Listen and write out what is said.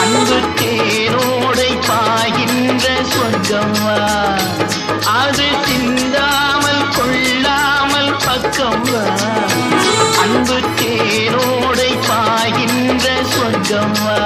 அன்பு தேரோடை பாய்கின்ற சொர்க்கம்மா அது சிந்தாமல் கொள்ளாமல் பக்கம்மா அன்பு தேரோடை பாய்கின்ற சொர்க்கம்மா